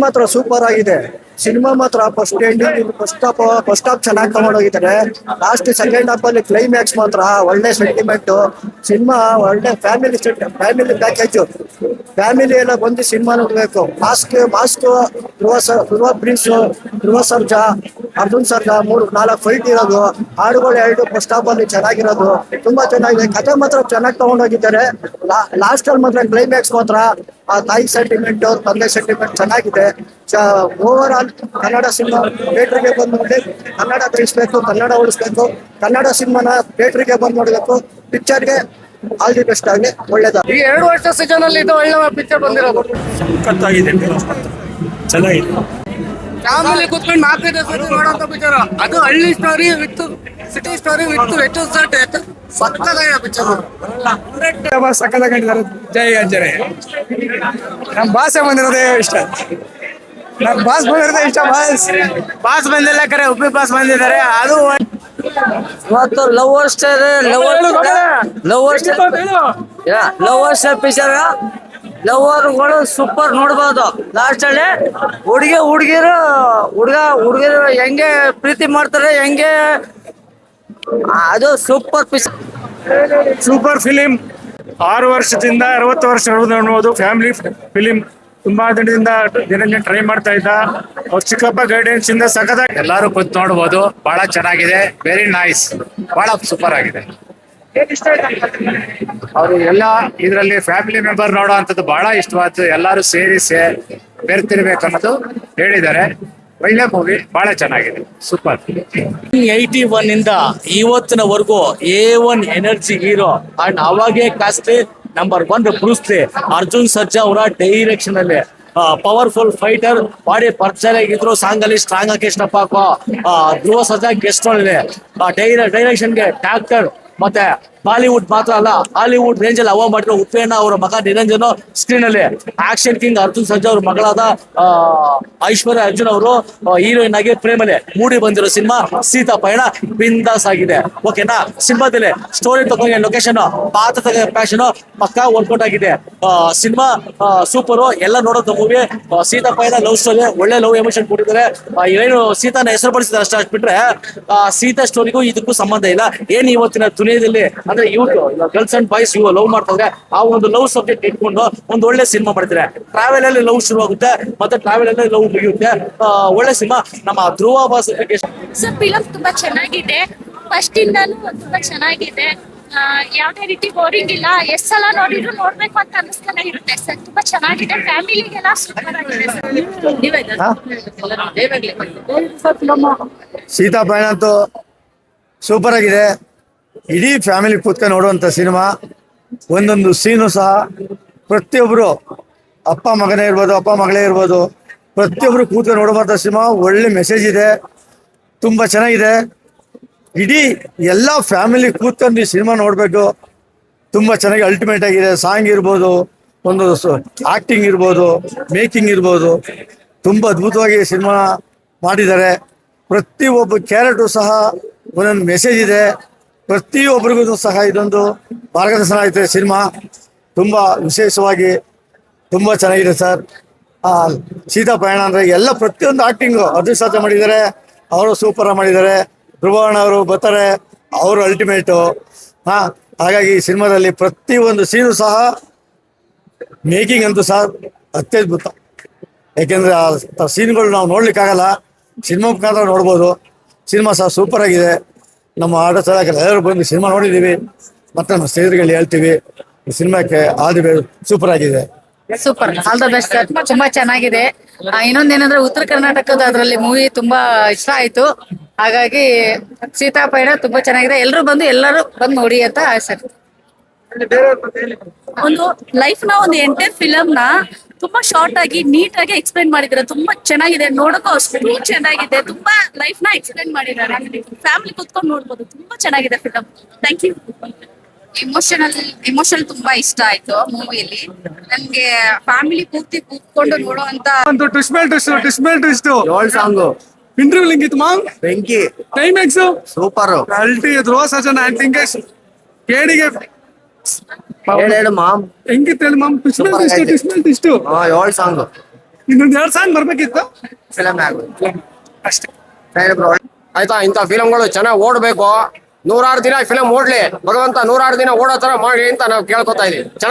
ಮಾತ್ರ ಸೂಪರ್ ಆಗಿದೆ. ಸಿನಿಮಾ ಮಾತ್ರ first ending first half first half ಚೆನ್ನಾಗಿ ತಗೊಂಡೋಗಿದ್ದಾರೆ. ಲಾಸ್ಟ್ ಸೆಕೆಂಡ್ ಹಾಫ್ ಅಲ್ಲಿ ಕ್ಲೈಮ್ಯಾಕ್ಸ್ ಮಾತ್ರ, ಒಳ್ಳೆ ಸೆಂಟಿಮೆಂಟ್ ಸಿನಿಮಾ ಒಳ್ಳೆ ಫ್ಯಾಮಿಲಿ ಫ್ಯಾಮಿಲಿ ಪ್ಯಾಕೇಜ್ ಫ್ಯಾಮಿಲಿ ಎಲ್ಲ ಬಂದು ಸಿನಿಮಾ ನೋಡ್ಬೇಕು. Mask mask Dhruva Dhruva prince Dhruva Sarja, Arjun Sarja ಮೂರು, ನಾಲ್ಕು ಫೈಟ್ ಇರೋದು. ಹಾಡುಗಳು ಎರಡು ಫಸ್ಟ್ ಹಾಫ್ ಅಲ್ಲಿ ಚೆನ್ನಾಗಿರೋದು. ತುಂಬಾ ಚೆನ್ನಾಗಿದೆ. ಕಥೆ ಮಾತ್ರ ಚೆನ್ನಾಗಿ ತಗೊಂಡೋಗಿದ್ದಾರೆ. ಲಾಸ್ಟ್ ಅಲ್ಲಿ ಮಾತ್ರ ಕ್ಲೈಮ್ಯಾಕ್ಸ್ ಮಾತ್ರ. ಆ ತಾಯಿ ಸೆಂಟಿಮೆಂಟ್ ತಂದೆ ಸೆಂಟಿಮೆಂಟ್ ಚೆನ್ನಾಗಿದೆ. ಓವರ್ ಆಲ್ ಕನ್ನಡ ಸಿನಿಮಾ ಥಿಯೇಟ್ರಿಗೆ ಬಂದು ನೋಡಿ ಕನ್ನಡ ತಿಳಿಸ್ಬೇಕು ಕನ್ನಡ ಉಳಿಸ್ಬೇಕು ಕನ್ನಡ ಸಿನಿಮಾನ ಥಿಯೇಟ್ರಿಗೆ ಬಂದು ಪಿಚ್ಚರ್ ಪಿಕ್ಚರ್ಗೆ ಆಲ್ ದಿ ಬೆಸ್ಟ್ ಆಗಲಿ ಒಳ್ಳೇದ ಈ ಎರಡು ವರ್ಷ ಸೀಸನ್ ಅಲ್ಲಿ ಇದು ಒಳ್ಳೆ ಪಿಕ್ಚರ್ ಬಂದಿರೋದು. ಸಖತ್ತಾಗಿದೆ ಚೆನ್ನಾಗಿದೆ. ಫ್ಯಾಮಿಲಿ ಕುತ್ಕೊಂಡು ನಾಲ್ಕೈದು ಸತಿ ನೋಡೋಂತ ಪಿಕ್ಚರ್ ಅದು ಹಳ್ಳಿ story with city story with vet ಸಟ್ ಸಕ್ಕತ್ತಾಗಿದೆ ಪಿಕ್ಚರ್ ಸಕ್ಕದಾಗಿದ್ದಾರೆ ಜೈ ಅಂಜನೆ ನಮ್ ಭಾಷೆ ಬಂದಿರೋದೇ ಇಷ್ಟ. ನಮ್ ಬಾಸ್ ಬಂದಿರೋದೇ ಇಷ್ಟ ಬಾಸ್. ಬಾಸ್ ಬಂದಿಲ್ಲ ಕರೆ ಉಪ್ಪಿ ಬಾಸ್ ಬಂದಿದ್ದಾರೆ ಅದು ಮತ್ತು lover star lover lover lover star picture ಲವರ್ಗಳು super ನೋಡ್ಬೋದು. ಲಾಸ್ಟ್ ಅಲ್ಲಿ ಹುಡುಗಿ ಹುಡುಗಿರು, ಹುಡುಗ ಹುಡುಗಿರು ಹೆಂಗೆ ಪ್ರೀತಿ ಮಾಡ್ತಾರೆ, ಹೆಂಗೆ ಅದು ಸೂಪರ್ ಪಿಕ್ಚರ್ ಸೂಪರ್ ಫಿಲಿಂ ಆರು ವರ್ಷದಿಂದ ಅರವತ್ತು ವರ್ಷ ನೋಡ್ಬೋದು ಫ್ಯಾಮಿಲಿ ಫಿಲಿಮ್ ತುಂಬಾ ದಿನದಿಂದ ದಿನದಿಂದ ಟ್ರೈ ಮಾಡ್ತಾ ಇದ್ದ. ಅವ್ರ ಚಿಕ್ಕಪ್ಪ ಗೈಡೆನ್ಸ್ ಇಂದ ಸಖತ್ತಾಗಿ ಎಲ್ಲರೂ ಕೂತ್ ನೋಡ್ಬೋದು. ಬಹಳ ಚೆನ್ನಾಗಿದೆ. ವೆರಿ ನೈಸ್ ಬಹಳ ಸೂಪರ್ ಆಗಿದೆ. ಅವರು ಎಲ್ಲ ಇದರಲ್ಲಿ ಫ್ಯಾಮಿಲಿ ಮೆಂಬರ್ ನೋಡುವಂಥದ್ದು ಬಹಳ ಇಷ್ಟವಾದ್ದು ಎಲ್ಲರೂ ಸೇರಿ ಬೆರ್ತಿರ್ಬೇಕು ಅನ್ನೋದು ಹೇಳಿದ್ದಾರೆ. ಒಳ್ಳೆ ಮೂವಿ ಬಹಳ ಚೆನ್ನಾಗಿದೆ. ಸೂಪರ್ ಏಯ್ಟಿ ಒನ್ ಇಂದ ಇವತ್ತಿನವರೆಗೂ A one energy hero and ಅವಾಗೆ costly number one Bruce Lee Arjun Sarja ಅವರ ಡೈರೆಕ್ಷನ್ ಅಲ್ಲಿ ಪವರ್ಫುಲ್ ಫೈಟರ್ ಬಾಡಿ ಪರ್ಚರ್ ಆಗಿದ್ರು ಸಾಂಗ್ ಅಲ್ಲಿ ಸ್ಟ್ರಾಂಗ್ ಆಗಿ ಧ್ರುವ ಸರ್ಜಾ ಗೆಸ್ಟ್ ಡೈರೆಕ್ಷನ್ಗೆ ಟ್ಯಾಕ್ಟರ್ ಮತ್ತೆ ಬಾಲಿವುಡ್ ಮಾತ್ರ ಅಲ್ಲ, ಹಾಲಿವುಡ್ ರೇಂಜ್ ಅಲ್ಲಿ ಅವಾಗ ಮಾಡಿರೋ ಉಪ್ಪೇನ ಅವರ ಮಗ ನಿರಂಜನ್ ಸ್ಕ್ರೀನ್ ಅಲ್ಲಿ ಆಕ್ಷನ್ ಕಿಂಗ್ ಅರ್ಜುನ್ ಸರ್ಜಾ ಅವ್ರ ಮಗಳಾದ ಐಶ್ವರ್ಯ ಅರ್ಜುನ್ ಅವರು ಹೀರೋಯಿನ್ ಆಗಿ ಪ್ರೇಮಲೆ ಮೂಡಿ ಬಂದಿರೋ ಸಿನಿಮಾ ಸೀತಾ ಪಯಣ ಬಿಂದಾಸ್ ಆಗಿದೆ. ಓಕೆನಾ ಸಿನಿಮಾದಲ್ಲಿ ಸ್ಟೋರಿ ತಗೊಂಡ ಲೊಕೇಶನ್ ಪಾತ್ರ ತಗೊಂಡ ಪ್ಯಾಷನ್ ಪಕ್ಕಾ ವರ್ಕೌಟ್ ಆಗಿದೆ. ಸಿನಿಮಾ ಸೂಪರ್ ಎಲ್ಲ ನೋಡೋದು movie Seetha Payana love story ಒಳ್ಳೆ ಲವ್ ಎಮೋಷನ್ ಕೊಟ್ಟಿದ್ದಾರೆ. ಏನು ಸೀತಾನ ಹೆಸರು ಪಡಿಸಿದ್ರೆ ಅಷ್ಟ ಬಿಟ್ರೆ ಸೀತಾ ಸ್ಟೋರಿಗೂ ಇದಕ್ಕೂ ಸಂಬಂಧ ಇಲ್ಲ. ಏನ್ ಇವತ್ತಿನ ದುನಿಯಾದಲ್ಲಿ ಅಂದ್ರೆ ಯೂತ್ ಗರ್ಲ್ಸ್ ಅಂಡ್ ಬಾಯ್ಸ್ ಇವ ಲವ್ ಮಾಡ್ತಾರೆ ಆ ಒಂದು ಲವ್ ಸಬ್ಜೆಕ್ಟ್ ಇಟ್ಕೊಂಡು ಒಂದು ಒಳ್ಳೆ ಸಿನಿಮಾ ಮಾಡ್ತಾರೆ ಟ್ರಾವೆಲ್ ಅಲ್ಲಿ ಲವ್ ಶುರು ಆಗುತ್ತೆ ಮತ್ತೆ ಟ್ರಾವೆಲ್ ಅಲ್ಲಿ ಲವ್ ಮುಗಿಯುತ್ತೆ. ಆ, ಒಳ್ಳೆ ಸಿನಿಮಾ ನಮ್ಮ ಧ್ರುವ ಬಾಸ್ ಸರ್ ಫಿಲಮ್ ತುಂಬಾ ಚೆನ್ನಾಗಿದೆ. ಫಸ್ಟ್ ಇಂದಾನು ತುಂಬಾ ಚೆನ್ನಾಗಿದೆ. ಯಾವ್ದೇ ರೀತಿ ಬೋರಿಂಗ್ ಇಲ್ಲ. ಎಷ್ಟ್ ಸಲ ನೋಡಿದ್ರು ನೋಡ್ಬೇಕು ಅಂತ ಅನಿಸ್ತಾನೆ ಇರುತ್ತೆ. ಸರ್ ತುಂಬಾ ಚೆನ್ನಾಗಿದೆ. ಫ್ಯಾಮಿಲಿಗೆಲ್ಲ ಸೂಪರ್ ಆಗಿದೆ. ಸೀತಾಪಯಣ ಅಂತೂ ಸೂಪರ್ ಆಗಿದೆ. ಇಡೀ ಫ್ಯಾಮಿಲಿ ಕೂತ್ಕೊಂಡು ನೋಡುವಂಥ ಸಿನಿಮಾ, ಒಂದೊಂದು ಸೀನು ಸಹ ಪ್ರತಿಯೊಬ್ಬರು ಅಪ್ಪ ಮಗನೇ ಇರ್ಬೋದು, ಅಪ್ಪ ಮಗಳೇ ಇರ್ಬೋದು ಪ್ರತಿಯೊಬ್ಬರು ಕೂತ್ಕೊಂಡು ನೋಡುವಂಥ ಸಿನಿಮಾ, ಒಳ್ಳೆ ಮೆಸೇಜ್ ಇದೆ, ತುಂಬ ಚೆನ್ನಾಗಿದೆ. ಇಡೀ ಎಲ್ಲ ಫ್ಯಾಮಿಲಿ ಕೂತ್ಕೊಂಡು ಈ ಸಿನಿಮಾ ನೋಡಬೇಕು, ತುಂಬ ಚೆನ್ನಾಗಿ ಅಲ್ಟಿಮೇಟ್ ಆಗಿದೆ. ಸಾಂಗ್ ಇರ್ಬೋದು, ಒಂದು ಆಕ್ಟಿಂಗ್ ಇರ್ಬೋದು ಮೇಕಿಂಗ್ ಇರ್ಬೋದು, ತುಂಬ ಅದ್ಭುತವಾಗಿ ಸಿನಿಮಾ ಮಾಡಿದ್ದಾರೆ. ಪ್ರತಿಯೊಬ್ಬ ಕ್ಯಾರೆಕ್ಟರ್ ಸಹ ಒಂದೊಂದು ಮೆಸೇಜ್ ಇದೆ. ಪ್ರತಿಯೊಬ್ಬರಿಗೂ ಸಹ ಇದೊಂದು ಮಾರ್ಗದರ್ಶನ ಆಯ್ತು ಸಿನಿಮಾ. ತುಂಬ ವಿಶೇಷವಾಗಿ ತುಂಬ ಚೆನ್ನಾಗಿದೆ ಸರ್. ಆ, ಸೀತಾ ಪ್ರಯಾಣ ಅಂದರೆ ಎಲ್ಲ ಪ್ರತಿಯೊಂದು ಆ್ಯಕ್ಟಿಂಗು ಸರ್ಜಾ ಮಾಡಿದ್ದಾರೆ. ಅವರು ಸೂಪರ್ ಮಾಡಿದ್ದಾರೆ. ಧ್ರುವಣ್ಣ ಅವರು ಬರ್ತಾರೆ. ಅವರು ಅಲ್ಟಿಮೇಟು ಹಾ ಹಾಗಾಗಿ ಈ ಸಿನಿಮಾದಲ್ಲಿ ಪ್ರತಿಯೊಂದು ಸೀನು ಸಹ ಮೇಕಿಂಗ್ ಅಂತೂ ಸಹ ಅತ್ಯದ್ಭುತ. ಯಾಕೆಂದ್ರೆ ಆ ಸೀನ್ಗಳು ನಾವು ನೋಡ್ಲಿಕ್ಕಾಗಲ್ಲ. ಸಿನಿಮಾ ಮುಖಾಂತರ ನೋಡ್ಬೋದು. ಸಿನಿಮಾ ಸಹ ಸೂಪರ್ ಆಗಿದೆ. ನಮ್ಮ ಆಟ ಚಾಲಕರು ಎಲ್ಲರೂ ಬಂದು ಸಿನಿಮಾ ನೋಡಿದೀವಿ ಮತ್ತೆ ನಮ್ಮ ಸ್ನೇಹಿತರುಗಳು ಹೇಳ್ತೀವಿ ಈ ಸಿನಿಮಾಕ್ಕೆ ಆದಿ ಸೂಪರ್ ಆಗಿದೆ. ಸೂಪರ್ ಆಲ್ ದ ಬೆಸ್ಟ್ ತುಂಬಾ ಚೆನ್ನಾಗಿದೆ. ಆ, ಇನ್ನೊಂದೇನಂದ್ರೆ ಉತ್ತರ ಕರ್ನಾಟಕದ ಅದರಲ್ಲಿ ಮೂವಿ ತುಂಬಾ ಇಷ್ಟ ಆಯ್ತು. ಹಾಗಾಗಿ ಸೀತಾಪಯಣ ತುಂಬಾ ಚೆನ್ನಾಗಿದೆ. ಎಲ್ಲರೂ ಬಂದು ಎಲ್ಲರೂ ಬಂದು ನೋಡಿ ಅಂತ ಸರ್ ಒಂದು ಲೈಫ್ನ ಒಂದು ಎಂಟೈರ್ ಫಿಲಮ್ನ ತುಂಬಾ ಶಾರ್ಟ್ ಆಗಿ ನೀಟ್ ಆಗಿ ಎಕ್ಸ್ಪ್ಲೈನ್ ಮಾಡಿದ್ದಾರೆ. ತುಂಬಾ ಚೆನ್ನಾಗಿದೆ. ನೋಡಕ್ಕೂ ಅಷ್ಟು ಚೆನ್ನಾಗಿದೆ. ತುಂಬಾ ಲೈಫ್ನ ಎಕ್ಸ್ಪ್ಲೈನ್ ಮಾಡಿದ್ದಾರೆ. ಫ್ಯಾಮಿಲಿ ಕುತ್ಕೊಂಡು ನೋಡ್ಬೋದು. ತುಂಬಾ ಚೆನ್ನಾಗಿದೆ film thank you emotional emotional ತುಂಬಾ ಇಷ್ಟ ಆಯ್ತು ಮೂವಿಯಲ್ಲಿ ನನ್ಗೆ ಫ್ಯಾಮಿಲಿ ಪೂರ್ತಿ ಕೂತ್ಕೊಂಡು ನೋಡುವಂತ ಒಂದು ಟ್ವಿಸ್ಟ್ ಟ್ವಿಸ್ಮೆಲ್ ಟ್ವಿಸ್ಟ್ ಸಾಂಗು ಇಂಟರ್ವ್ಯೂ ಲಿಂಗಿತ್ ಮಾಮ್? ಬೆಂಕಿ ಕ್ಲೈಮ್ಯಾಕ್ಸ್ ಸೂಪರು ಅಲ್ಟಿ ಧ್ರುವ ಐ ಥಿಂಕ್ ಕೇಡಿಗೆ ಹೇಳು ಮಾಮ್. ಹೆಂಗಿತ್ತು ಹೇಳಿ ಮಾಮ್? ಟ್ವಿಸ್ಮೆಲ್ ಟ್ವಿಸ್ಟ್ ಟ್ವಿಸ್ಮೆಲ್ ಆ ಏಳು ಸಾಂಗ್ ಇನ್ನೊಂದ್ ಎರಡ್ ಸಾಂಗ್ ಬರ್ಬೇಕಿತ್ತು? ಫಿಲಮ್ ಆಗೋದು ಅಷ್ಟೇ. ಆಯ್ತಾ ಇಂತ ಫಿಲಂಗಳು ಚೆನ್ನಾಗಿ ಓಡ್ಬೇಕು. ನೂರಾರು ದಿನ ಫಿಲಂ ಓಡ್ಲಿ. ಭಗವಂತ ನೂರಾರು ದಿನ ಓಡೋ ತರ ಮಾಡಿ ಅಂತ ನಾವು ಕೇಳ್ಕೊತಾ ಇದೀವಿ. ಚೆನ್ನಾಗಿ